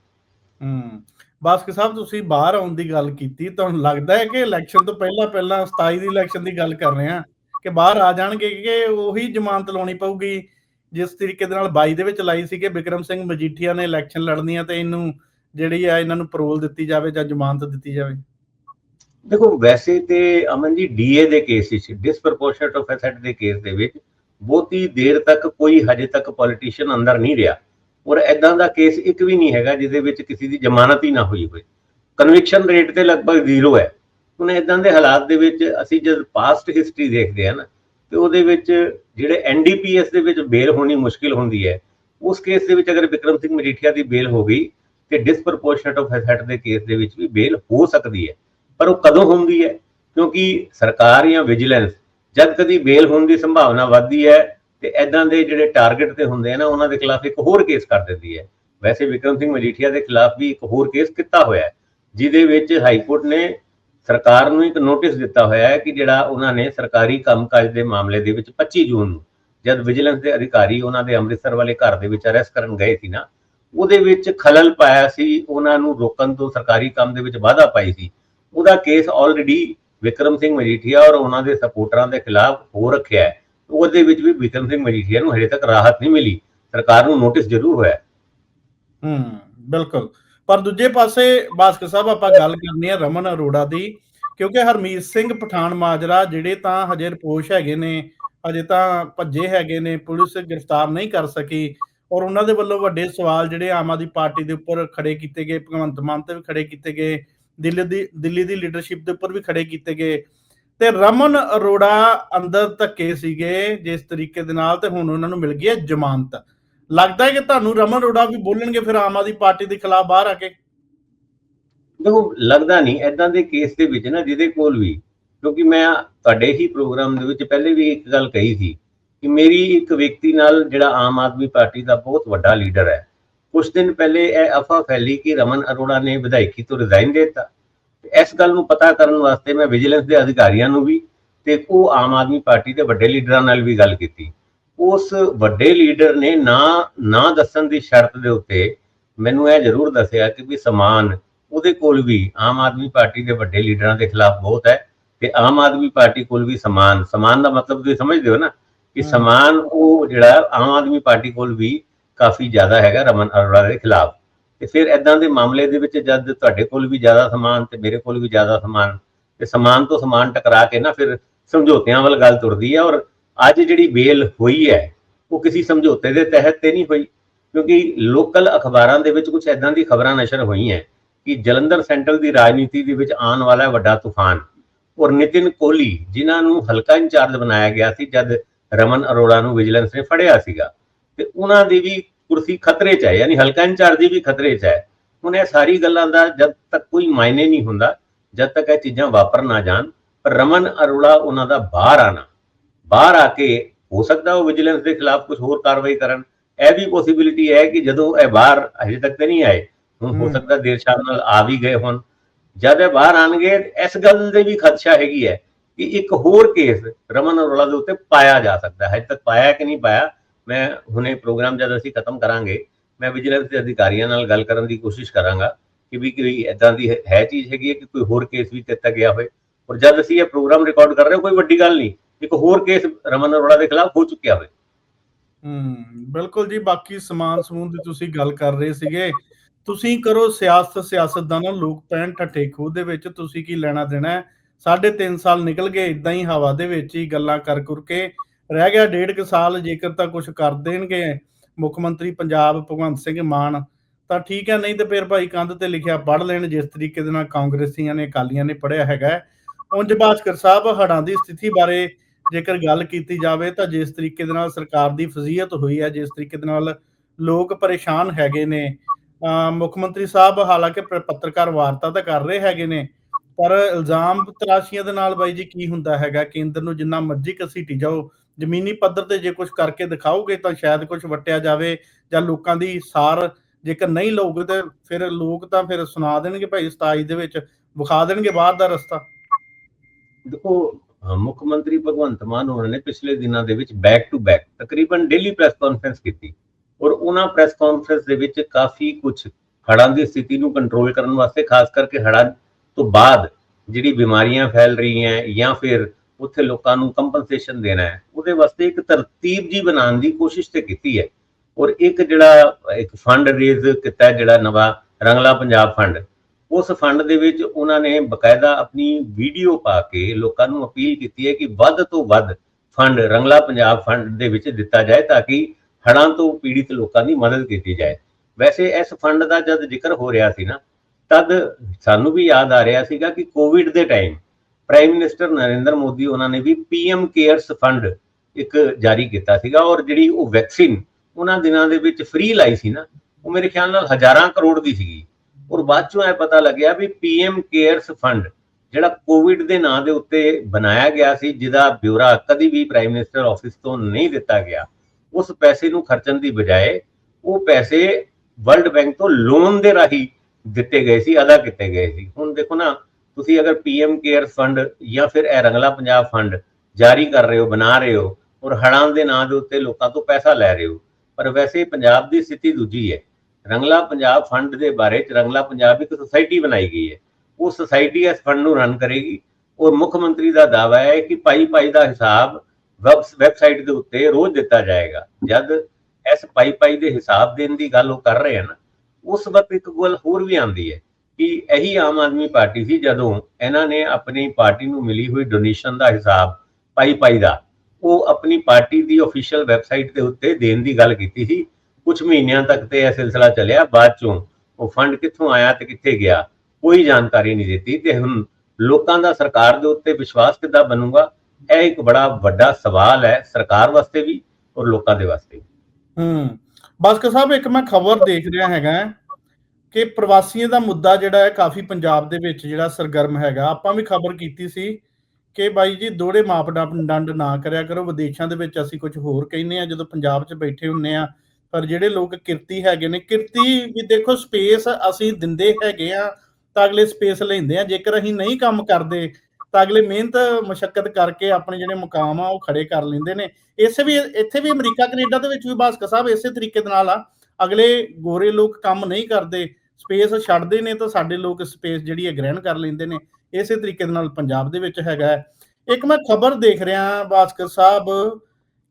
ਹੂੰ। ਬਾਸਕ ਸਾਹਿਬ, ਤੁਸੀਂ ਬਾਹਰ ਆਉਣ ਦੀ ਗੱਲ ਕੀਤੀ, ਤੁਹਾਨੂੰ ਲੱਗਦਾ ਹੈ ਕਿ ਇਲੈਕਸ਼ਨ ਤੋਂ ਪਹਿਲਾਂ ਪਹਿਲਾਂ 27 ਦੀ ਇਲੈਕਸ਼ਨ ਦੀ ਗੱਲ ਕਰ ਰਹੇ ਆ ਕਿ ਬਾਹਰ ਆ ਜਾਣਗੇ ਕਿ ਉਹੀ ਜ਼ਮਾਨਤ ਲਾਉਣੀ ਪਊਗੀ, ਜਿਸ ਤਰੀਕੇ ਦੇ ਨਾਲ 22 ਦੇ ਵਿੱਚ ਲਾਈ ਸੀ ਕਿ ਵਿਕਰਮ ਸਿੰਘ ਮਜੀਠੀਆ ਨੇ ਇਲੈਕਸ਼ਨ ਲੜਨੀ ਆ ਤੇ ਇਹਨੂੰ ਜਿਹੜੀ ਆ ਇਹਨਾਂ ਨੂੰ ਪਰੋਲ ਦਿੱਤੀ ਜਾਵੇ ਜਾਂ ਜ਼ਮਾਨਤ ਦਿੱਤੀ ਜਾਵੇ? ਦੇਖੋ, ਵੈਸੇ ਤੇ ਅਮਨ ਜੀ ਡੀਏ ਦੇ ਕੇਸ ਵਿੱਚ ਡਿਸਪ੍ਰੋਪੋਰਸ਼ਨਟ ਆਫ ਐਸੈਟ ਦੇ ਕੇਸ ਦੇ ਵਿੱਚ, ਬਹੁਤੀ ਦੇਰ ਤੱਕ ਕੋਈ ਹਜੇ ਤੱਕ ਪੋਲੀਟੀਸ਼ੀਅਨ ਅੰਦਰ ਨਹੀਂ ਰਿਹਾ। ਔਰ ਐਦਾਂ ਦਾ ਕੇਸ ਇੱਕ ਵੀ ਨਹੀਂ ਹੈਗਾ ਜਿਹਦੇ ਵਿੱਚ ਕਿਸੇ ਦੀ ਜ਼ਮਾਨਤ ਹੀ ਨਾ ਹੋਈ ਹੋਵੇ। ਕਨਵਿਕਸ਼ਨ ਰੇਟ ਤੇ ਲਗਭਗ ਜ਼ੀਰੋ ਹੈ। ਹੁਣ ਐਦਾਂ ਦੇ ਹਾਲਾਤ ਦੇ ਵਿੱਚ ਅਸੀਂ ਜਦ ਪਾਸਟ ਹਿਸਟਰੀ ਦੇਖਦੇ ਹਾਂ ਨਾ, ਤੇ ਉਹਦੇ ਵਿੱਚ ਜਿਹੜੇ ਐਨਡੀਪੀਐਸ ਦੇ ਵਿੱਚ ਬੇਲ ਹੋਣੀ ਮੁਸ਼ਕਿਲ ਹੁੰਦੀ ਹੈ, ਉਸ ਕੇਸ ਦੇ ਵਿੱਚ ਅਗਰ ਵਿਕਰਮ ਸਿੰਘ ਮਜੀਠੀਆ ਦੀ ਬੇਲ ਹੋ ਗਈ, ਤੇ ਡਿਸਪ੍ਰੋਪੋਰਸ਼ਨਟ ਆਫ ਐਸੈਟ ਦੇ ਕੇਸ ਦੇ ਵਿੱਚ ਵੀ ਬੇਲ ਹੋ ਸਕਦੀ ਹੈ। ਪਰ ਉਹ ਕਦੋਂ ਹੁੰਦੀ ਹੈ? ਕਿਉਂਕਿ ਸਰਕਾਰ ਜਾਂ ਵਿਜੀਲੈਂਸ ਜਦ ਕਦੀ ਬੇਲ ਹੋਣ ਦੀ ਸੰਭਾਵਨਾ ਵੱਧਦੀ ਹੈ ਤੇ ਐਦਾਂ ਦੇ ਜਿਹੜੇ ਟਾਰਗੇਟ ਤੇ ਹੁੰਦੇ ਆ ਨਾ, ਉਹਨਾਂ ਦੇ ਖਿਲਾਫ ਇੱਕ ਹੋਰ ਕੇਸ ਕਰ ਦਿੰਦੀ ਹੈ। ਵੈਸੇ ਵਿਕਰਮ ਸਿੰਘ ਮਜੀਠੀਆ ਦੇ ਖਿਲਾਫ ਵੀ ਇੱਕ ਹੋਰ ਕੇਸ ਕੀਤਾ ਹੋਇਆ ਹੈ, ਜਿਹਦੇ ਵਿੱਚ ਹਾਈ ਕੋਰਟ ਨੇ ਸਰਕਾਰ ਨੂੰ ਇੱਕ ਨੋਟਿਸ ਦਿੱਤਾ ਹੋਇਆ ਹੈ ਕਿ ਜਿਹੜਾ ਉਹਨਾਂ ਨੇ ਸਰਕਾਰੀ ਕੰਮਕਾਜ ਦੇ ਮਾਮਲੇ ਦੇ ਵਿੱਚ 25 ਜੂਨ ਨੂੰ ਜਦ ਵਿਜੀਲੈਂਸ ਦੇ ਅਧਿਕਾਰੀ ਉਹਨਾਂ ਦੇ ਅੰਮ੍ਰਿਤਸਰ ਵਾਲੇ ਘਰ ਦੇ ਵਿੱਚ ਅਰੈਸਟ ਕਰਨ ਗਏ ਸੀ ਨਾ, ਉਹਦੇ ਵਿੱਚ ਖਲਲ ਪਾਇਆ ਸੀ, ਉਹਨਾਂ ਨੂੰ ਰੋਕਣ ਤੋਂ ਸਰਕਾਰੀ ਕੰਮ ਦੇ ਵਿੱਚ ਵਾਧਾ ਪਾਈ ਸੀ। ਉਹਦਾ ਕੇਸ ਆਲਰੇਡੀ ਵਿਕਰਮ ਸਿੰਘ ਮਜੀਠੀਆ ਔਰ ਉਹਨਾਂ ਦੇ ਸਪੋਰਟਰਾਂ ਦੇ ਖਿਲਾਫ ਹੋ ਰੱਖਿਆ ਹੈ। ਉਹਦੇ ਵਿੱਚ ਵੀ ਵਿਕਰਮ ਸਿੰਘ ਮਜੀਠੀਆ ਨੂੰ ਹਜੇ ਤੱਕ ਰਾਹਤ ਨਹੀਂ ਮਿਲੀ। ਸਰਕਾਰ ਨੂੰ ਨੋਟਿਸ ਜ਼ਰੂਰ ਹੋਇਆ। ਹੂੰ, ਬਿਲਕੁਲ। ਪਰ ਦੂਜੇ ਪਾਸੇ ਬਾਸਕ ਸਾਹਿਬ, ਆਪਾਂ ਗੱਲ ਕਰਨੀ ਹੈ ਰਮਨ ਅਰੋੜਾ ਦੀ, ਕਿਉਂਕਿ ਹਰਮੀਤ ਸਿੰਘ ਪਠਾਨ ਮਾਜਰਾ ਜਿਹੜੇ ਤਾਂ ਹਜੇ ਰਪੋਸ਼ ਹੈਗੇ ਨੇ ਅਜੇ ਤਾਂ ਭੱਜੇ ਹੈਗੇ ਨੇ, ਪੁਲਿਸ ਗ੍ਰਿਫਤਾਰ ਨਹੀਂ ਕਰ ਸਕੀ ਔਰ ਉਹਨਾਂ ਦੇ ਵੱਲੋਂ ਵੱਡੇ ਸਵਾਲ ਜਿਹੜੇ ਆਮ ਆਦਮੀ ਪਾਰਟੀ ਦੇ ਉੱਪਰ ਖੜੇ ਕੀਤੇ ਗਏ, ਭਗਵੰਤ ਮਾਨ ਤੇ ਵੀ ਖੜੇ ਕੀਤੇ ਗਏ, ਦਿੱਲੀ ਦੀ ਦਿੱਲੀ ਦੀ ਲੀਡਰਸ਼ਿਪ ਦੇ ਉੱਪਰ ਵੀ ਖੜੇ ਕੀਤੇ ਗਏ। ਤੇ ਰਮਨ ਅਰੋੜਾ ਅੰਦਰ ਧੱਕੇ ਸੀਗੇ ਜਿਸ ਤਰੀਕੇ ਦੇ ਨਾਲ ਤੇ ਹੁਣ ਉਹਨਾਂ ਨੂੰ ਮਿਲ ਗਈ ਹੈ ਜ਼ਮਾਨਤ। ਲੱਗਦਾ ਹੈ ਕਿ ਤੁਹਾਨੂੰ ਰਮਨ ਅਰੋੜਾ ਵੀ ਬੋਲਣਗੇ ਫਿਰ ਆਮ ਆਦਮੀ ਪਾਰਟੀ ਦੇ ਖਿਲਾਫ ਬਾਹਰ ਆ ਕੇ? ਦੇਖੋ, ਲੱਗਦਾ ਨਹੀਂ ਐਦਾਂ ਦੇ ਕੇਸ ਦੇ ਵਿੱਚ ਨਾ ਜਿਹਦੇ ਕੋਲ ਵੀ, ਕਿਉਂਕਿ ਮੈਂ ਤੁਹਾਡੇ ਹੀ ਪ੍ਰੋਗਰਾਮ ਦੇ ਵਿੱਚ ਪਹਿਲੇ ਵੀ ਇੱਕ ਗੱਲ ਕਹੀ ਸੀ ਕਿ ਮੇਰੀ ਇੱਕ ਵਿਅਕਤੀ ਨਾਲ ਜਿਹੜਾ ਆਮ ਆਦਮੀ ਪਾਰਟੀ ਦਾ ਬਹੁਤ ਵੱਡਾ ਲੀਡਰ ਹੈ ਕੁਝ ਦਿਨ ਪਹਿਲੇ ਇਹ ਅਫਵਾਹ ਫੈਲੀ ਕਿ ਰਮਨ ਅਰੋੜਾ ਨੇ ਵਿਧਾਇਕੀ ਤੋਂ ਰਿਜ਼ਾਈਨ ਦੇ ਦਿੱਤਾ। ਇਸ ਗੱਲ ਨੂੰ ਪਤਾ ਕਰਨ ਵਾਸਤੇ ਮੈਂ ਵਿਜੀਲੈਂਸ ਦੇ ਅਧਿਕਾਰੀਆਂ ਨੂੰ ਵੀ ਤੇ ਉਹ ਆਮ ਆਦਮੀ ਪਾਰਟੀ ਦੇ ਵੱਡੇ ਲੀਡਰਾਂ ਨਾਲ ਵੀ ਗੱਲ ਕੀਤੀ ਉਸ ਵੱਡੇ ਲੀਡਰ ਨੇ ਨਾ ਨਾ ਦੱਸਣ ਦੀ ਸ਼ਰਤ ਦੇ ਉੱਤੇ ਮੈਨੂੰ ਇਹ ਜ਼ਰੂਰ ਦੱਸਿਆ ਕਿ ਵੀ ਸਮਾਨ ਉਹਦੇ ਕੋਲ ਵੀ ਆਮ ਆਦਮੀ ਪਾਰਟੀ ਦੇ ਵੱਡੇ ਲੀਡਰਾਂ ਦੇ ਖਿਲਾਫ ਬਹੁਤ ਹੈ ਤੇ ਆਮ ਆਦਮੀ ਪਾਰਟੀ ਕੋਲ ਵੀ ਸਮਾਨ ਸਮਾਨ ਦਾ ਮਤਲਬ ਤੁਸੀਂ ਸਮਝਦੇ ਹੋ ਨਾ ਕਿ। ਸਮਾਨ ਉਹ ਜਿਹੜਾ ਆਮ ਆਦਮੀ ਪਾਰਟੀ ਕੋਲ ਵੀ ਕਾਫੀ ਜ਼ਿਆਦਾ ਹੈਗਾ ਰਮਨ ਅਰੋੜਾ ਦੇ ਖਿਲਾਫ ਤੇ ਫਿਰ ਐਦਾਂ ਦੇ ਮਾਮਲੇ ਦੇ ਵਿੱਚ ਜਦ ਤੁਹਾਡੇ ਕੋਲ ਵੀ ਜ਼ਿਆਦਾ ਸਮਾਨ ਤੇ ਮੇਰੇ ਕੋਲ ਵੀ ਜ਼ਿਆਦਾ ਸਮਾਨ, ਤੇ ਸਮਾਨ ਤੋਂ ਸਮਾਨ ਟਕਰਾ ਕੇ ਨਾ ਫਿਰ ਸਮਝੌਤਿਆਂ ਵੱਲ ਗੱਲ ਤੁਰਦੀ ਹੈ ਔਰ ਅੱਜ ਜਿਹੜੀ ਬੇਲ ਹੋਈ ਹੈ, ਉਹ ਕਿਸੇ ਸਮਝੌਤੇ ਦੇ ਤਹਿਤ ਤੇ ਨਹੀਂ ਹੋਈ, ਕਿਉਂਕਿ ਲੋਕਲ ਅਖਬਾਰਾਂ ਦੇ ਵਿੱਚ ਕੁਝ ਐਦਾਂ ਦੀ ਖਬਰਾਂ ਨਸ਼ਰ ਹੋਈਆਂ ਕਿ ਜਲੰਧਰ ਸੈਂਟਰਲ ਦੀ ਰਾਜਨੀਤੀ ਦੇ ਵਿੱਚ ਆਉਣ ਵਾਲਾ ਹੈ ਵੱਡਾ ਤੂਫਾਨ ਔਰ ਨਿਤਿਨ ਕੋਹਲੀ, ਜਿਨ੍ਹਾਂ ਨੂੰ ਹਲਕਾ ਇੰਚਾਰਜ ਬਣਾਇਆ ਗਿਆ ਸੀ ਜਦ ਰਮਨ ਅਰੋੜਾ ਨੂੰ ਵਿਜੀਲੈਂਸ ਨੇ ਫੜਿਆ ਸੀਗਾ, ਤੇ ਉਹਨਾਂ ਦੀ ਵੀ ਕੁਰਸੀ ਖਤਰੇ 'ਚ ਹੈ ਯਾਨੀ ਹਲਕਾ ਇੰਚਾਰਜ ਵੀ ਖਤਰੇ 'ਚ ਹੈ। ਹੁਣ ਇਹ ਸਾਰੀ ਗੱਲਾਂ ਦਾ ਜਦ ਤੱਕ ਕੋਈ ਮਾਇਨੇ ਨਹੀਂ ਹੁੰਦਾ ਜਦ ਤੱਕ ਇਹ ਚੀਜ਼ਾਂ ਵਾਪਰ ਨਾ ਜਾਣ ਪਰ ਰਮਨ ਅਰੋੜਾ ਉਹਨਾਂ ਦਾ ਬਾਹਰ ਆਣਾ ਬਾਹਰ ਆ ਕੇ ਹੋ ਸਕਦਾ ਉਹ ਵਿਜੀਲੈਂਸ ਦੇ ਖਿਲਾਫ ਕੁਝ ਹੋਰ ਕਾਰਵਾਈ ਕਰਨ। ਇਹ ਵੀ ਪੋਸਿਬਿਲਿਟੀ ਹੈ ਕਿ ਜਦੋਂ ਇਹ ਬਾਹਰ ਅਜੇ ਤੱਕ ਤੇ ਨਹੀਂ ਆਏ ਹੁਣ ਹੋ। ਸਕਦਾ ਦੇਰ ਸ਼ਾਮ ਨਾਲ ਆ ਵੀ ਗਏ ਹੋਣ। ਜਦ ਇਹ ਬਾਹਰ ਆਣਗੇ ਇਸ ਗੱਲ ਦੇ ਵੀ ਖਦਸ਼ਾ ਹੈਗੀ ਹੈ ਕਿ ਇੱਕ ਹੋਰ ਕੇਸ ਰਮਨ ਅਰੋੜਾ ਦੇ ਉੱਤੇ ਪਾਇਆ ਜਾ ਸਕਦਾ ਹੈ। ਹਜੇ ਤੱਕ ਪਾਇਆ ਕਿ ਨਹੀਂ ਪਾਇਆ ਮੈਂ ਹੁਣੇ ਪ੍ਰੋਗਰਾਮ ਜਦ ਅਸੀਂ ਖਤਮ ਕਰਾਂਗੇ, ਮੈਂ ਵਿਜੀਲੈਂਸ ਦੇ ਅਧਿਕਾਰੀਆਂ ਨਾਲ ਗੱਲ ਕਰਨ ਦੀ ਕੋਸ਼ਿਸ਼ ਕਰਾਂਗਾ ਕਿ ਵੀ ਕੋਈ ਇਦਾਂ ਦੀ ਹੈ- ਚੀਜ਼ ਹੈਗੀ ਹੈ ਕਿ ਕੋਈ ਹੋਰ ਕੇਸ ਵੀ ਦਿੱਤਾ ਗਿਆ ਹੋਵੇ। ਔਰ ਜਦ ਅਸੀਂ ਇਹ ਪ੍ਰੋਗਰਾਮ ਰਿਕਾਰਡ ਕਰ ਰਹੇ ਹਾਂ, ਕੋਈ ਵੱਡੀ ਗੱਲ ਨਹੀਂ, ਇੱਕ ਹੋਰ ਕੇਸ ਰਮਨ ਅਰੋੜਾ ਦੇ ਖਿਲਾਫ ਹੋ ਚੁੱਕਿਆ ਹੋਵੇ। ਹੂੰ, ਬਿਲਕੁਲ ਜੀ, ਬਾਕੀ ਸਮਾਨ ਸਮੂਨ ਦੀ ਤੁਸੀਂ ਗੱਲ ਕਰ ਰਹੇ ਸੀਗੇ। ਤੁਸੀਂ ਕਰੋ ਸਿਆਸਤ, ਸਿਆਸਤਦਾਨਾਂ ਲੋਕ ਪੈਣ ਠੱਠੇ ਖੂਹ ਦੇ ਵਿੱਚ, ਤੁਸੀਂ ਕੀ ਲੈਣਾ ਦੇਣਾ ਹੈ? ਸਾਢੇ 3 ਸਾਲ ਨਿਕਲ ਗਏ ਇਦਾਂ ਹੀ ਹਵਾ ਦੇ ਵਿੱਚ ਹੀ ਗੱਲਾਂ ਕਰ ਕਰ ਕੇ ਰਹਿ ਗਿਆ ਡੇਢ ਕੁ ਸਾਲ, ਜੇਕਰ ਤਾਂ ਕੁਝ ਕਰ ਦੇਣਗੇ ਮੁੱਖ ਮੰਤਰੀ ਪੰਜਾਬ ਭਗਵੰਤ ਸਿੰਘ ਮਾਨ, ਤਾਂ ਠੀਕ ਹੈ, ਨਹੀਂ ਤੇ ਫਿਰ ਭਾਈ ਕੰਧ ਤੇ ਲਿਖਿਆ ਪੜ੍ਹ ਲੈਣ, ਜਿਸ ਤਰੀਕੇ ਦੇ ਨਾਲ ਕਾਂਗਰਸੀਆਂ ਨੇ, ਅਕਾਲੀਆਂ ਨੇ ਪੜ੍ਹਿਆ ਹੈਗਾ ਉਂਝ ਭਾਸਕਰ ਸਾਹਿਬ, ਹੜ੍ਹਾਂ ਦੀ ਸਥਿਤੀ ਬਾਰੇ ਜੇਕਰ ਗੱਲ ਕੀਤੀ ਜਾਵੇ, ਤਾਂ ਜਿਸ ਤਰੀਕੇ ਦੇ ਨਾਲ ਸਰਕਾਰ ਦੀ ਫਜ਼ੀਅਤ ਹੋਈ ਹੈ, ਜਿਸ ਤਰੀਕੇ ਦੇ ਨਾਲ ਲੋਕ ਪਰੇਸ਼ਾਨ ਹੈਗੇ ਨੇ, ਅਹ ਮੁੱਖ ਮੰਤਰੀ ਸਾਹਿਬ ਹਾਲਾਂਕਿ ਪੱਤਰਕਾਰ ਵਾਰਤਾ ਤਾਂ ਕਰ ਰਹੇ ਹੈਗੇ ਨੇ, ਪਰ ਇਲਜ਼ਾਮ ਤਰਾਸ਼ੀਆਂ ਦੇ ਨਾਲ ਬਾਈ ਜੀ ਕੀ ਹੁੰਦਾ ਹੈਗਾ, ਕੇਂਦਰ ਨੂੰ ਜਿੰਨਾ ਮਰਜ਼ੀ ਘਸੀਟੀ ਜਾਓ ਜ਼ਮੀਨੀ ਪੱਧਰ ਤੇ ਜੇ ਕੁਝ ਕਰਕੇ ਦਿਖਾਓਗੇ ਤਾਂ ਸ਼ਾਇਦ ਕੁਝ ਵਟਿਆ ਜਾਵੇ ਜਾਂ ਲੋਕਾਂ ਦੀ ਸਾਰ ਜੇਕਰ ਨਹੀਂ ਲਓਗੇ ਤੇ ਫਿਰ ਲੋਕ ਤਾਂ ਫਿਰ ਸੁਣਾ ਦੇਣਗੇ ਭਾਈ 27 ਦੇ ਵਿੱਚ, ਵਿਖਾ ਦੇਣਗੇ ਬਾਹਰ ਦਾ ਰਸਤਾ। ਦੇਖੋ ਮੁੱਖ ਮੰਤਰੀ ਭਗਵੰਤ ਮਾਨ ਹੋਰਾਂ ਨੇ ਪਿਛਲੇ ਦਿਨਾਂ ਦੇ ਵਿੱਚ ਬੈਕ ਟੂ ਬੈਕ ਤਕਰੀਬਨ ਡੇਲੀ ਪ੍ਰੈਸ ਕਾਨਫਰੰਸ ਕੀਤੀ ਔਰ ਉਹਨਾਂ ਪ੍ਰੈਸ ਕਾਨਫਰੰਸ ਦੇ ਵਿੱਚ ਕਾਫੀ ਕੁਝ ਹੜਾਂ ਦੀ ਸਥਿਤੀ ਨੂੰ ਕੰਟਰੋਲ ਕਰਨ ਵਾਸਤੇ, ਖਾਸ ਕਰਕੇ ਹੜਾਂ ਤੋਂ ਬਾਅਦ ਜਿਹੜੀ ਬਿਮਾਰੀਆਂ ਫੈਲ ਰਹੀਆਂ ਹੈ ਜਾਂ ਫਿਰ ਉੱਥੇ ਲੋਕਾਂ ਨੂੰ ਕੰਪਨਸੇਸ਼ਨ ਦੇਣਾ ਹੈ। ਉਹਦੇ ਵਾਸਤੇ ਇੱਕ ਤਰਤੀਬ ਜੀ ਬਣਾਉਣ ਦੀ ਕੋਸ਼ਿਸ਼ ਤੇ ਕੀਤੀ ਹੈ। ਔਰ ਇੱਕ ਜਿਹੜਾ, ਇੱਕ ਫੰਡ ਰੇਜ਼ ਕੀਤਾ ਜਿਹੜਾ ਨਵਾਂ ਰੰਗਲਾ ਪੰਜਾਬ ਫੰਡ ਉਸ ਫੰਡ ਦੇ ਵਿੱਚ ਉਹਨਾਂ ਨੇ ਬਕਾਇਦਾ ਆਪਣੀ ਵੀਡੀਓ ਪਾ ਕੇ ਲੋਕਾਂ ਨੂੰ ਅਪੀਲ ਕੀਤੀ ਹੈ ਕਿ ਵੱਧ ਤੋਂ ਵੱਧ ਫੰਡ ਰੰਗਲਾ ਪੰਜਾਬ ਫੰਡ ਦੇ ਵਿੱਚ ਦਿੱਤਾ ਜਾਏ ਤਾਂ ਕਿ ਹੜ੍ਹਾਂ ਤੋਂ ਪੀੜਿਤ ਲੋਕਾਂ ਦੀ ਮਦਦ ਕੀਤੀ ਜਾਏ। ਵੈਸੇ ਇਸ ਫੰਡ ਦਾ ਜਦ ਜ਼ਿਕਰ ਹੋ ਰਿਹਾ ਸੀ ਨਾ, ਤਦ ਸਾਨੂੰ ਵੀ ਯਾਦ ਆ ਰਿਹਾ ਸੀਗਾ ਕਿ ਕੋਵਿਡ ਦੇ time Prime Minister Narendra Modi, ਉਹਨਾਂ ਨੇ ਵੀ ਪੀਐਮ ਕੇਅਰਸ ਫੰਡ ਇੱਕ ਜਾਰੀ ਕੀਤਾ ਸੀਗਾ ਔਰ ਜਿਹੜੀ ਉਹ ਵੈਕਸੀਨ ਉਹਨਾਂ ਦਿਨਾਂ ਦੇ ਵਿੱਚ ਫ੍ਰੀ ਲਾਈ ਸੀ ਨਾ, ਉਹ ਮੇਰੇ ਖਿਆਲ ਨਾਲ ਹਜ਼ਾਰਾਂ ਕਰੋੜ ਦੀ ਸੀਗੀ। ਔਰ ਬਾਅਦ ਚੋਂ ਇਹ ਪਤਾ ਲੱਗਿਆ ਵੀ ਪੀਐਮ ਕੇਅਰਸ ਫੰਡ ਜਿਹੜਾ ਕੋਵਿਡ ਦੇ ਨਾਂ ਦੇ ਉੱਤੇ ਬਣਾਇਆ ਗਿਆ ਸੀ, ਜਿਹਦਾ ਬਿਊਰਾ ਕਦੀ ਵੀ ਪ੍ਰਾਈਮ ਮਿਨਿਸਟਰ ਆਫਿਸ ਤੋਂ ਨਹੀਂ ਦਿੱਤਾ ਗਿਆ, ਉਸ ਪੈਸੇ ਨੂੰ ਖਰਚਣ ਦੀ ਬਜਾਏ ਉਹ ਪੈਸੇ ਵਰਲਡ ਬੈਂਕ ਤੋਂ ਲੋਨ ਦੇ ਰਾਹੀਂ ਦਿੱਤੇ ਗਏ ਸੀ, ਅਦਾ ਕੀਤੇ ਗਏ ਸੀ। ਹੁਣ ਦੇਖੋ ਨਾ ਤੁਸੀਂ ਅਗਰ ਪੀਐਮ ਕੇਅਰ ਫੰਡ ਜਾਂ ਫਿਰ ਇਹ ਰੰਗਲਾ ਪੰਜਾਬ ਫੰਡ ਜਾਰੀ ਕਰ ਰਹੇ ਹੋ, ਬਣਾ ਰਹੇ ਹੋ ਔਰ ਹੜ੍ਹਾਂ ਦੇ ਨਾਂ ਦੇ ਉੱਤੇ ਲੋਕਾਂ ਤੋਂ ਪੈਸਾ ਲੈ ਰਹੇ ਹੋ, ਪਰ ਵੈਸੇ ਪੰਜਾਬ ਦੀ ਸਥਿਤੀ ਦੂਜੀ ਹੈ। ਰੰਗਲਾ ਪੰਜਾਬ ਫੰਡ ਦੇ ਬਾਰੇ ਚ ਰੰਗਲਾ ਪੰਜਾਬ ਇੱਕ ਸੁਸਾਇਟੀ ਬਣਾਈ ਗਈ ਹੈ। ਉਹ ਸੁਸਾਇਟੀ ਇਸ ਫੰਡ ਨੂੰ ਰਨ ਕਰੇਗੀ ਔਰ ਮੁੱਖ ਮੰਤਰੀ ਦਾ ਦਾਅਵਾ ਹੈ ਕਿ ਪਾਈ ਪਾਈ ਦਾ ਹਿਸਾਬ ਵੈਬਸਾਈਟ ਦੇ ਉੱਤੇ ਰੋਜ਼ ਦਿੱਤਾ ਜਾਏਗਾ। ਜਦ ਇਸ ਪਾਈ ਪਾਈ ਦੇ ਹਿਸਾਬ ਦੇਣ ਦੀ ਗੱਲ ਉਹ ਕਰ ਰਹੇ ਹਨ, ਉਸ ਵਕਤ ਇੱਕ ਗੱਲ ਹੋਰ ਵੀ ਆਉਂਦੀ ਹੈ। ਕਿ ਇਹੀ ਆਮ ਆਦਮੀ ਪਾਰਟੀ ਸੀ ਜਦੋਂ ਇਹਨਾਂ ਨੇ ਆਪਣੀ ਪਾਰਟੀ ਨੂੰ ਮਿਲੀ ਹੋਈ ਡੋਨੇਸ਼ਨ ਦਾ ਹਿਸਾਬ ਪਾਈ ਪਾਈ ਦਾ, ਉਹ ਆਪਣੀ ਪਾਰਟੀ ਦੀ ਅਫੀਸ਼ੀਅਲ ਵੈਬਸਾਈਟ ਦੇ ਉੱਤੇ ਦੇਣ ਦੀ ਗੱਲ ਕੀਤੀ ਸੀ। ਕੁਝ ਮਹੀਨਿਆਂ ਤੱਕ ਤੇ ਇਹ ਸਿਲਸਿਲਾ ਚੱਲਿਆ, ਬਾਅਦ ਚੋਂ ਉਹ ਫੰਡ ਕਿੱਥੋਂ ਆਇਆ ਤੇ ਕਿੱਥੇ ਗਿਆ, ਕੋਈ ਜਾਣਕਾਰੀ ਨਹੀਂ ਦਿੱਤੀ ਤੇ ਹੁਣ ਲੋਕਾਂ ਦਾ ਸਰਕਾਰ ਦੇ ਉੱਤੇ ਵਿਸ਼ਵਾਸ ਕਿੱਦਾਂ ਬਣੂਗਾ, ਇਹ ਇੱਕ ਬੜਾ ਵੱਡਾ ਸਵਾਲ ਹੈ ਸਰਕਾਰ ਵਾਸਤੇ ਵੀ ਔਰ ਲੋਕਾਂ ਦੇ ਵਾਸਤੇ ਵੀ। ਹੂੰ ਬਸਕ ਸਾਹਿਬ, ਇੱਕ ਮੈਂ ਖਬਰ ਦੇਖ ਰਿਹਾ ਹੈਗਾ। ਕਿ ਪ੍ਰਵਾਸੀਆਂ ਦਾ ਮੁੱਦਾ ਜਿਹੜਾ ਹੈ ਕਾਫੀ ਪੰਜਾਬ ਦੇ ਵਿੱਚ ਜਿਹੜਾ ਸਰਗਰਮ ਹੈਗਾ। ਆਪਾਂ ਵੀ ਖਬਰ ਕੀਤੀ ਸੀ ਕਿ ਬਾਈ ਜੀ ਦੋੜੇ ਮਾਪਦੰਡ ਨਾ ਕਰਿਆ ਕਰੋ। ਵਿਦੇਸ਼ਾਂ ਦੇ ਵਿੱਚ ਅਸੀਂ ਕੁਝ ਹੋਰ ਕਹਿੰਦੇ ਆ ਜਦੋਂ ਪੰਜਾਬ 'ਚ ਬੈਠੇ ਹੁੰਨੇ ਆ ਪਰ ਜਿਹੜੇ ਲੋਕ ਕਿਰਤੀ ਹੈਗੇ ਨੇ, ਕਿਰਤੀ ਵੀ ਦੇਖੋ ਸਪੇਸ ਅਸੀਂ ਦਿੰਦੇ ਹੈਗੇ ਆ ਤਾਂ ਅਗਲੇ ਸਪੇਸ ਲੈਂਦੇ ਆ ਜੇਕਰ ਅਸੀਂ ਨਹੀਂ ਕੰਮ ਕਰਦੇ ਤਾਂ ਅਗਲੇ ਮਿਹਨਤ ਮੁਸ਼ਕਲ ਕਰਕੇ ਆਪਣੇ ਜਿਹੜੇ ਮੁਕਾਮ ਆ ਉਹ ਖੜੇ ਕਰ ਲੈਂਦੇ ਨੇ। ਇਸੇ ਵੀ, ਇੱਥੇ ਵੀ ਅਮਰੀਕਾ, ਕੈਨੇਡਾ ਦੇ ਵਿੱਚ ਵੀ ਭਾਸਕਰ ਸਾਹਿਬ ਇਸੇ ਤਰੀਕੇ ਦੇ ਨਾਲ ਆ। ਅਗਲੇ ਗੋਰੇ ਲੋਕ ਕੰਮ ਨਹੀਂ ਕਰਦੇ ਸਪੇਸ ਛੱਡਦੇ ਨੇ ਤਾਂ ਸਾਡੇ ਲੋਕ ਸਪੇਸ ਜਿਹੜੀ ਹੈ ਗ੍ਰਹਿਣ ਕਰ ਲੈਂਦੇ ਨੇ। ਇਸੇ ਤਰੀਕੇ ਦੇ ਨਾਲ ਪੰਜਾਬ ਦੇ ਵਿੱਚ ਹੈਗਾ ਹੈ। ਇੱਕ ਮੈਂ ਖਬਰ ਦੇਖ ਰਿਹਾ ਭਾਸਕਰ ਸਾਹਿਬ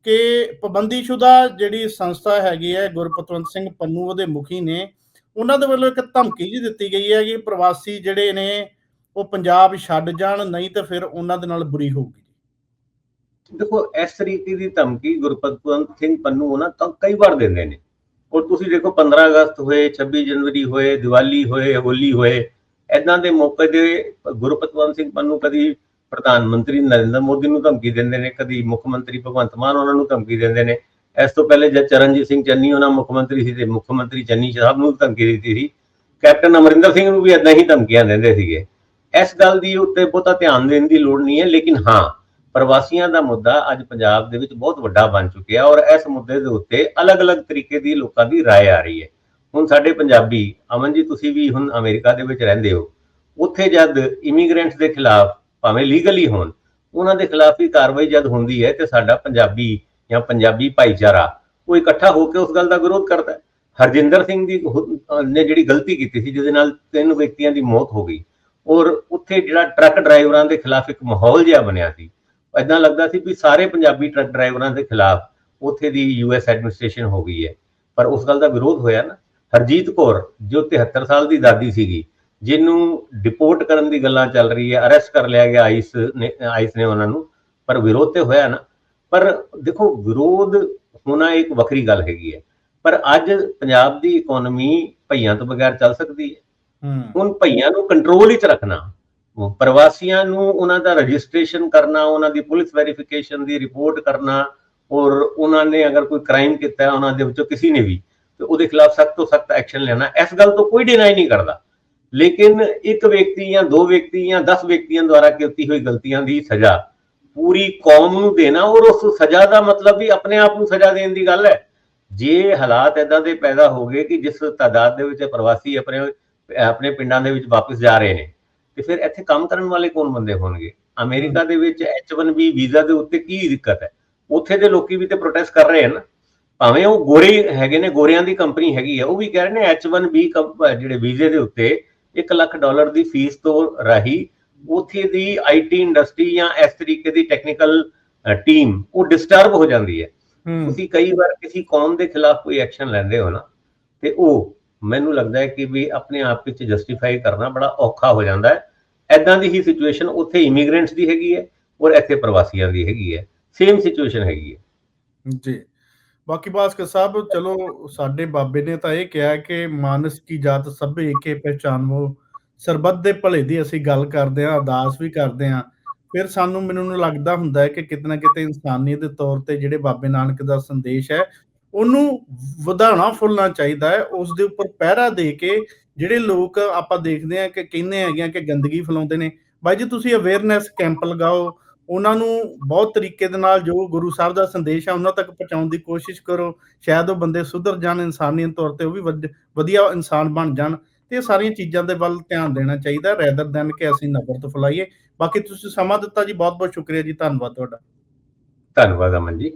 ਕਿ ਪਾਬੰਦੀਸ਼ੁਦਾ ਜਿਹੜੀ ਸੰਸਥਾ ਹੈਗੀ ਹੈ, ਗੁਰਪਤਵੰਤ ਸਿੰਘ ਪੰਨੂ ਉਹਦੇ ਮੁਖੀ ਨੇ, ਉਹਨਾਂ ਦੇ ਵੱਲੋਂ ਇੱਕ ਧਮਕੀ ਜੀ ਦਿੱਤੀ ਗਈ ਹੈ ਕਿ ਪ੍ਰਵਾਸੀ ਜਿਹੜੇ ਨੇ ਉਹ ਪੰਜਾਬ ਛੱਡ ਜਾਣ, ਨਹੀਂ ਤਾਂ ਫਿਰ ਉਹਨਾਂ ਦੇ ਨਾਲ ਬੁਰੀ ਹੋਊਗੀ। ਦੇਖੋ, ਇਸ ਤਰੀਕੇ ਦੀ ਧਮਕੀ ਗੁਰਪਤਵੰਤ ਸਿੰਘ ਪੰਨੂ ਉਹਨਾਂ ਤਾਂ ਕਈ ਵਾਰ ਦਿੰਦੇ ਨੇ। ਔਰ ਤੁਸੀਂ ਦੇਖੋ 15 ਅਗਸਤ ਹੋਏ 26 ਜਨਵਰੀ ਹੋਏ, ਦੀਵਾਲੀ ਹੋਏ, ਹੋਲੀ ਹੋਏ ਐਦਾਂ ਦੇ ਮੌਕੇ ਦੇ ਗੁਰਪਤਵੰਤ ਸਿੰਘ ਪੰਨੂ ਕਦੀ ਪ੍ਰਧਾਨ ਮੰਤਰੀ ਨਰਿੰਦਰ ਮੋਦੀ ਨੂੰ ਧਮਕੀ ਦਿੰਦੇ ਨੇ, ਕਦੀ ਮੁੱਖ ਮੰਤਰੀ ਭਗਵੰਤ ਮਾਨ ਉਹਨਾਂ ਨੂੰ ਧਮਕੀ ਦਿੰਦੇ ਨੇ। ਇਸ ਤੋਂ ਪਹਿਲੇ ਜਦ ਚਰਨਜੀਤ ਸਿੰਘ ਚੰਨੀ ਉਹਨਾਂ ਮੁੱਖ ਮੰਤਰੀ ਸੀ ਤੇ ਮੁੱਖ ਮੰਤਰੀ ਚੰਨੀ ਸਾਹਿਬ ਨੂੰ ਧਮਕੀ ਦਿੱਤੀ ਸੀ, ਕੈਪਟਨ ਅਮਰਿੰਦਰ ਸਿੰਘ ਨੂੰ ਵੀ ਐਦਾਂ ਹੀ ਧਮਕੀਆਂ ਦਿੰਦੇ ਸੀਗੇ। ਇਸ ਗੱਲ ਦੀ ਉੱਤੇ ਬਹੁਤਾ ਧਿਆਨ ਦੇਣ ਦੀ ਲੋੜ ਨਹੀਂ ਹੈ, ਲੇਕਿਨ ਹਾਂ ਪ੍ਰਵਾਸੀਆਂ ਦਾ ਮੁੱਦਾ ਅੱਜ ਪੰਜਾਬ ਦੇ ਵਿੱਚ ਬਹੁਤ ਵੱਡਾ ਬਣ ਚੁੱਕਿਆ ਔਰ ਇਸ ਮੁੱਦੇ ਦੇ ਉੱਤੇ ਅਲੱਗ-ਅਲੱਗ ਤਰੀਕੇ ਦੀ ਲੋਕਾਂ ਦੀ رائے ਆ ਰਹੀ ਹੈ ਹੁਣ ਸਾਡੇ ਪੰਜਾਬੀ ਅਮਨ ਜੀ ਤੁਸੀਂ ਵੀ ਹੁਣ ਅਮਰੀਕਾ ਦੇ ਵਿੱਚ ਰਹਿੰਦੇ ਹੋ ਉੱਥੇ ਜਦ ਇਮੀਗ੍ਰੈਂਟਸ ਦੇ ਖਿਲਾਫ ਭਾਵੇਂ ਲੀਗਲੀ ਹੋਣ ਉਹਨਾਂ ਦੇ ਖਿਲਾਫ ਵੀ ਕਾਰਵਾਈ ਜਦ ਹੁੰਦੀ ਹੈ ਤੇ ਸਾਡਾ ਪੰਜਾਬੀ ਜਾਂ ਪੰਜਾਬੀ ਭਾਈਚਾਰਾ ਉਹ ਇਕੱਠਾ ਹੋ ਕੇ ਉਸ ਗੱਲ ਦਾ ਵਿਰੋਧ ਕਰਦਾ ਹੈ ਹਰਜਿੰਦਰ ਸਿੰਘ ਦੀ ਹੁ- ਅਹ ਨੇ ਜਿਹੜੀ ਗਲਤੀ ਕੀਤੀ ਸੀ ਜਿਹਦੇ ਨਾਲ ਤਿੰਨ ਵਿਅਕਤੀਆਂ ਦੀ ਮੌਤ ਹੋ ਗਈ ਔਰ ਉੱਥੇ ਜਿਹੜਾ ਟਰੱਕ ਡਰਾਈਵਰਾਂ ਦੇ ਖਿਲਾਫ ਇੱਕ ਮਾਹੌਲ ਜਿਹਾ ਬਣਿਆ ਸੀ ਇਦਾਂ ਲੱਗਦਾ ਸੀ ਵੀ ਸਾਰੇ ਪੰਜਾਬੀ ਟਰੱਕ ਡਰਾਈਵਰਾਂ ਦੇ ਖਿਲਾਫ ਉੱਥੇ ਦੀ ਯੂਐਸ ਐਡਮਿਨਿਸਟ੍ਰੇਸ਼ਨ ਹੋ ਗਈ ਹੈ। ਪਰ ਉਸ ਗੱਲ ਦਾ ਵਿਰੋਧ ਹੋਇਆ ਨਾ। ਹਰਜੀਤ ਕੌਰ ਜੋ 73 ਸਾਲ ਦੀ ਦਾਦੀ ਸੀਗੀ ਜਿਹਨੂੰ ਡਿਪੋਰਟ ਕਰਨ ਦੀ ਗੱਲਾਂ ਚੱਲ ਰਹੀ ਹੈ ਅਰੈਸਟ ਕਰ ਲਿਆ ਗਿਆ ਆਈਸ ਨੇ ਆਈਸ ਨੇ ਉਹਨਾਂ ਨੂੰ ਪਰ ਵਿਰੋਧ ਤੇ ਹੋਇਆ ਨਾ। ਪਰ ਦੇਖੋ ਵਿਰੋਧ ਹੋਣਾ ਇੱਕ ਵੱਖਰੀ ਗੱਲ ਹੈਗੀ ਹੈ। ਪਰ ਅੱਜ ਪੰਜਾਬ ਦੀ ਇਕਨੋਮੀ ਭਈਆਂ ਤੋਂ ਬਗੈਰ ਚੱਲ ਸਕਦੀ ਹੈ। ਹੂੰ। ਹੁਣ ਭਈਆਂ ਨੂੰ ਕੰਟਰੋਲ ਵਿੱਚ ਰੱਖਣਾ ਪ੍ਰਵਾਸੀਆਂ ਨੂੰ ਉਹਨਾਂ ਦਾ ਰਜਿਸਟ੍ਰੇਸ਼ਨ ਕਰਨਾ, ਉਹਨਾਂ ਦੀ ਪੁਲਿਸ ਵੈਰੀਫਿਕੇਸ਼ਨ ਦੀ ਰਿਪੋਰਟ ਕਰਨਾ, ਔਰ ਉਹਨਾਂ ਨੇ ਅਗਰ ਕੋਈ ਕ੍ਰਾਈਮ ਕੀਤਾ ਹੈ, ਉਹਨਾਂ ਦੇ ਵਿੱਚੋਂ ਕਿਸੇ ਨੇ ਵੀ, ਤੇ ਉਹਦੇ ਖਿਲਾਫ ਸਖਤ ਤੋਂ ਸਖਤ ਐਕਸ਼ਨ ਲੈਣਾ। ਇਸ ਗੱਲ ਤੋਂ ਕੋਈ ਡਿਨਾਈ ਨਹੀਂ ਕਰਦਾ। ਲੇਕਿਨ ਇੱਕ ਵਿਅਕਤੀ ਜਾਂ ਦੋ ਵਿਅਕਤੀ ਜਾਂ 10 ਵਿਅਕਤੀਆਂ ਦੁਆਰਾ ਕੀਤੀ ਹੋਈ ਗਲਤੀਆਂ ਦੀ ਸਜ਼ਾ, ਪੂਰੀ ਕੌਮ ਨੂੰ ਦੇਣਾ, ਔਰ ਉਸ ਸਜ਼ਾ ਦਾ ਮਤਲਬ ਵੀ ਆਪਣੇ ਆਪ ਨੂੰ ਸਜ਼ਾ ਦੇਣ ਦੀ ਗੱਲ ਹੈ। ਜੇ ਹਾਲਾਤ ਇਦਾਂ ਦੇ ਪੈਦਾ ਹੋ ਗਏ ਕਿ ਜਿਸ ਤਾਦਾਦ ਦੇ ਵਿੱਚ ਪ੍ਰਵਾਸੀ ਆਪਣੇ ਆਪਣੇ ਪਿੰਡਾਂ ਦੇ ਵਿੱਚ ਵਾਪਸ ਜਾ ਰਹੇ ਨੇ ਤੇ ਫਿਰ ਇੱਥੇ ਕੰਮ ਕਰਨ ਵਾਲੇ ਕੌਣ ਬੰਦੇ ਹੋਣਗੇ? ਅਮਰੀਕਾ ਦੇ ਵਿੱਚ H1B ਵੀਜ਼ਾ ਦੇ ਉੱਤੇ ਕੀ ਦਿੱਕਤ ਹੈ? ਉੱਥੇ ਦੇ ਲੋਕੀ ਵੀ ਤੇ ਪ੍ਰੋਟੈਸਟ ਕਰ ਰਹੇ ਹਨ। ਭਾਵੇਂ ਉਹ ਗੋਰੇ ਹੈਗੇ ਨੇ ਗੋਰਿਆਂ ਦੀ ਕੰਪਨੀ ਹੈਗੀ ਹੈ ਉਹ ਵੀ ਕਹਿ ਰਹੇ ਨੇ H1B ਕੰਪ- ਜਿਹੜੇ ਵੀਜ਼ੇ ਦੇ ਉੱਤੇ 1 ਲੱਖ ਡਾਲਰ ਦੀ ਫੀਸ ਤੋਂ ਰਾਹੀਂ ਉੱਥੇ ਦੀ ਆਈਟੀ ਇੰਡਸਟਰੀ ਜਾਂ ਇਸ ਤਰੀਕੇ ਦੀ ਟੈਕਨੀਕਲ ਟੀਮ ਉਹ ਡਿਸਟਰਬ ਹੋ ਜਾਂਦੀ ਹੂੰ। ਤੁਸੀਂ ਕਈ ਵਾਰ ਕਿਸੇ ਕੌਮ ਦੇ ਖਿਲਾਫ ਕੋਈ ਐਕਸ਼ਨ ਲੈਂਦੇ ਹੋ ਨਾ ਤੇ ਉਹ ਮੈਨੂੰ ਲੱਗਦਾ ਹੈ ਕਿ ਵੀ ਆਪਣੇ ਆਪ ਵਿੱਚ ਜਸਟੀਫਾਈ ਕਰਨਾ ਬੜਾ ਔਖਾ ਹੋ ਜਾਂਦਾ ਹੈ। ਐਦਾਂ ਦੀ ਹੀ ਸਿਚੁਏਸ਼ਨ ਉੱਥੇ ਇਮੀਗ੍ਰੈਂਟਸ ਦੀ ਹੈਗੀ ਹੈ ਔਰ ਇੱਥੇ ਪ੍ਰਵਾਸੀਆਂ ਦੀ ਹੈਗੀ ਹੈ। ਸੇਮ ਸਿਚੁਏਸ਼ਨ ਹੈਗੀ ਹੈ। ਜੀ। ਬਾਕੀ ਬਾਸਕਰ ਸਾਹਿਬ, ਚਲੋ ਸਾਡੇ ਬਾਬੇ ਨੇ ਤਾਂ ਇਹ ਕਿਹਾ ਕਿ ਮਾਨਸ ਕੀ ਜਾਤ ਸਭੇ ਏਕੇ ਪਹਿਚਾਨਵੋ, ਸਰਬੱਤ ਦੇ ਭਲੇ ਦੀ ਅਸੀਂ ਗੱਲ ਕਰਦੇ ਹਾਂ, ਅਰਦਾਸ ਵੀ ਕਰਦੇ ਹਾਂ। ਫਿਰ ਸਾਨੂੰ ਮੈਨੂੰ ਲੱਗਦਾ ਹੁੰਦਾ ਹੈ ਕਿ ਕਿਤੇ ਨਾ ਕਿਤੇ ਇਨਸਾਨੀਅਤ ਦੇ ਤੌਰ ਤੇ ਜਿਹੜੇ ਬਾਬੇ ਨਾਨਕ ਦਾ ਸੰਦੇਸ਼ ਹੈ ਉਹਨੂੰ ਵਧਾਉਣਾ ਫੁੱਲਣਾ ਚਾਹੀਦਾ ਹੈ, ਉਸ ਦੇ ਉੱਪਰ ਪਹਿਰਾ ਦੇ ਕੇ ਜਿਹੜੇ ਲੋਕ ਆਪਾਂ ਦੇਖਦੇ ਆ ਕਿ ਕਹਿੰਦੇ ਹੈਗੇ ਆ ਕਿ ਗੰਦਗੀ ਫੈਲਾਉਂਦੇ ਨੇ, ਬਾਈ ਜੀ ਤੁਸੀਂ ਅਵੇਅਰਨੈਸ ਕੈਂਪ ਲਗਾਓ, ਉਹਨਾਂ ਨੂੰ ਬਹੁਤ ਤਰੀਕੇ ਦੇ ਨਾਲ ਜੋ ਗੁਰੂ ਸਾਹਿਬ ਦਾ ਸੰਦੇਸ਼ ਆ, ਉਹਨਾਂ ਤੱਕ ਪਹੁੰਚਾਉਣ ਦੀ ਕੋਸ਼ਿਸ਼ ਕਰੋ, ਸ਼ਾਇਦ ਉਹ ਬੰਦੇ ਸੁਧਰ ਜਾਣ ਇਨਸਾਨੀਅਤ ਤੌਰ ਤੇ, ਉਹ ਵੀ ਵਧ- ਵਧੀਆ ਇਨਸਾਨ ਬਣ ਜਾਣ, ਤੇ ਇਹ ਸਾਰੀਆਂ ਚੀਜ਼ਾਂ ਦੇ ਵੱਲ ਧਿਆਨ ਦੇਣਾ ਚਾਹੀਦਾ ਰੈਦਰ ਦੈਨ ਕਿ ਅਸੀਂ ਨਫ਼ਰਤ ਫੈਲਾਈਏ, ਬਾਕੀ ਤੁਸੀਂ ਸਮਾਂ ਦਿੱਤਾ ਜੀ ਬਹੁਤ ਬਹੁਤ ਸ਼ੁਕਰੀਆ ਜੀ, ਧੰਨਵਾਦ ਤੁਹਾਡਾ। ਧੰਨਵਾਦ ਅਮਨ ਜੀ।